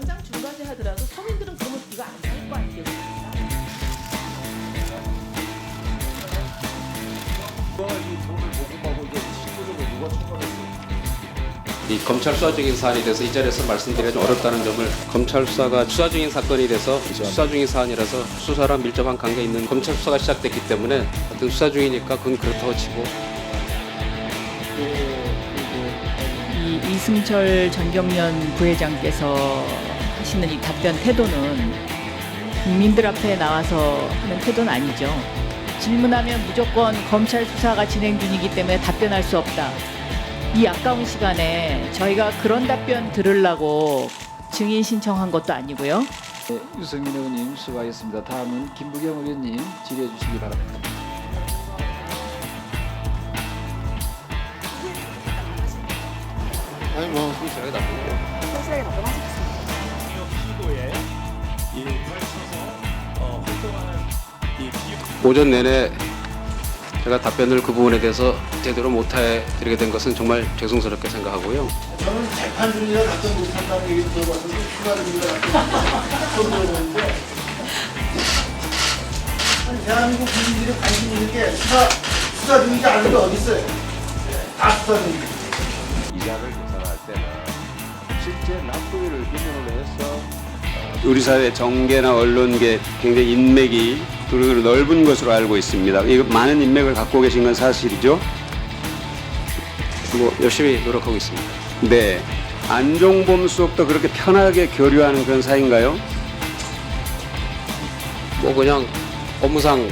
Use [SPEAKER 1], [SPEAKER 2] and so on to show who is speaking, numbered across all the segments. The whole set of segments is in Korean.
[SPEAKER 1] 당장 중과제 하더라도 서민들은 그러면 이거 안할거 아니겠습니까?
[SPEAKER 2] 누가 이 돈을 보고하고 이제 실무적으로 누가 처벌했어요?
[SPEAKER 3] 이 검찰 수사 중인 사안이 돼서 이 자리에서 말씀드리기 좀 어렵다는 점을 검찰 수사가 수사 중인 사건이 돼서 수사 중인 사안이라서 수사랑 밀접한 관계 있는 검찰 수사가 시작됐기 때문에 하여튼 수사 중이니까 그건 그렇다고 치고
[SPEAKER 4] 이 이승철 전경련 부회장께서 하시는 이 답변 태도는 국민들 앞에 나와서 하는 태도는 아니죠. 질문하면 무조건 검찰 수사가 진행 중이기 때문에 답변할 수 없다. 이 아까운 시간에 저희가 그런 답변 들으려고 증인 신청한 것도 아니고요.
[SPEAKER 5] 네, 유승민 의원님 수고하셨습니다. 다음은 김부경 의원님 질의해 주시기 바랍니다.
[SPEAKER 3] 아니 뭐 그게 나쁘고
[SPEAKER 2] 시 도에 이 펼쳐서 어, 활동하는 이 비-
[SPEAKER 3] 오전 내내 제가 답변을 그 부분에 대해서 제대로 못해 드리게 된 것은 정말 죄송스럽게 생각하고요.
[SPEAKER 6] 저는 재판 중이라 답변 못한다는 얘기를 들어봤어서 추가됩니다. 처음 들어보는데 아니, 대한민국 국민들이 관심 있는 게 수사, 수사 중이지 않은 게 어디 있어요? 다 수사 중이지.
[SPEAKER 2] 이자를 계산할 때는 실제 납부일을 기준으로 해서
[SPEAKER 3] 우리 사회 정계나 언론계 굉장히 인맥이 그리고 넓은 것으로 알고 있습니다. 이거 많은 인맥을 갖고 계신 건 사실이죠. 뭐 열심히 노력하고 있습니다. 네. 안종범 수석도 그렇게 편하게 교류하는 그런 사이인가요? 뭐 그냥 업무상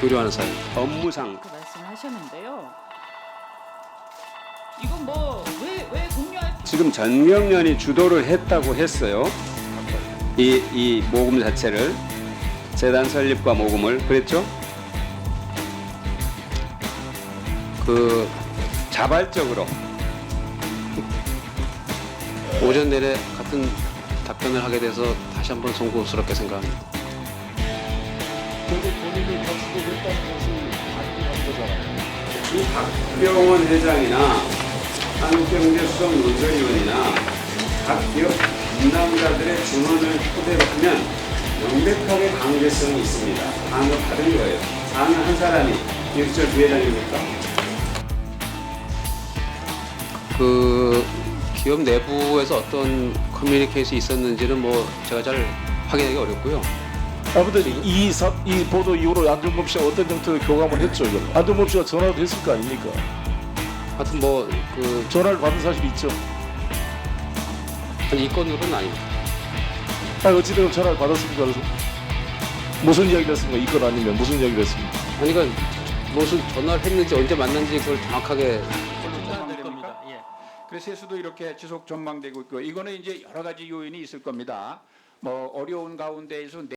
[SPEAKER 3] 교류하는 사이. 업무상.
[SPEAKER 4] 그 말씀하셨는데요. 이건 뭐 왜 왜 공유할
[SPEAKER 3] 지금 전경련이 주도를 했다고 했어요. 이, 이 모금 자체를 재단 설립과 모금을 그랬죠? 그 자발적으로 오전 내내 같은 답변을 하게 돼서 다시 한번 송구스럽게 생각합니다.
[SPEAKER 2] 본인이 것이 거잖아요.
[SPEAKER 3] 이 박병원 회장이나 한국경제수석 논설위원이나 각 기업 담당자들의 증언을 토대로 하면 명백하게 강제성이 있습니다. 사안을 받은 거예요. 사안은 한 사람이 이승철 부회장입니까? 그 기업 내부에서 어떤 커뮤니케이션이 있었는지는 뭐 제가 잘 확인하기 어렵고요.
[SPEAKER 2] 아무튼 이, 사, 이 보도 이후로 안종범 씨가 어떤 정도의 교감을 했죠, 이걸. 안종범 씨가 전화도 했을 거 아닙니까?
[SPEAKER 3] 하여튼 뭐 그
[SPEAKER 2] 전화를 받은 사실이 있죠.
[SPEAKER 3] 이 건으로는 아닙니다.
[SPEAKER 2] 아, 어찌되건 전화를 받았습니까? 그래서 무슨 이야기를 했습니까? 이 건 아니면 무슨 이야기를 했습니까?
[SPEAKER 3] 아니 그 무슨 전화를 했는지 언제 만났는지 그걸 정확하게
[SPEAKER 7] 전망됩니다. 예. 그래서 세수도 이렇게 지속 전망되고 있고 이거는 이제 여러 가지 요인이 있을 겁니다. 뭐 어려운 가운데에서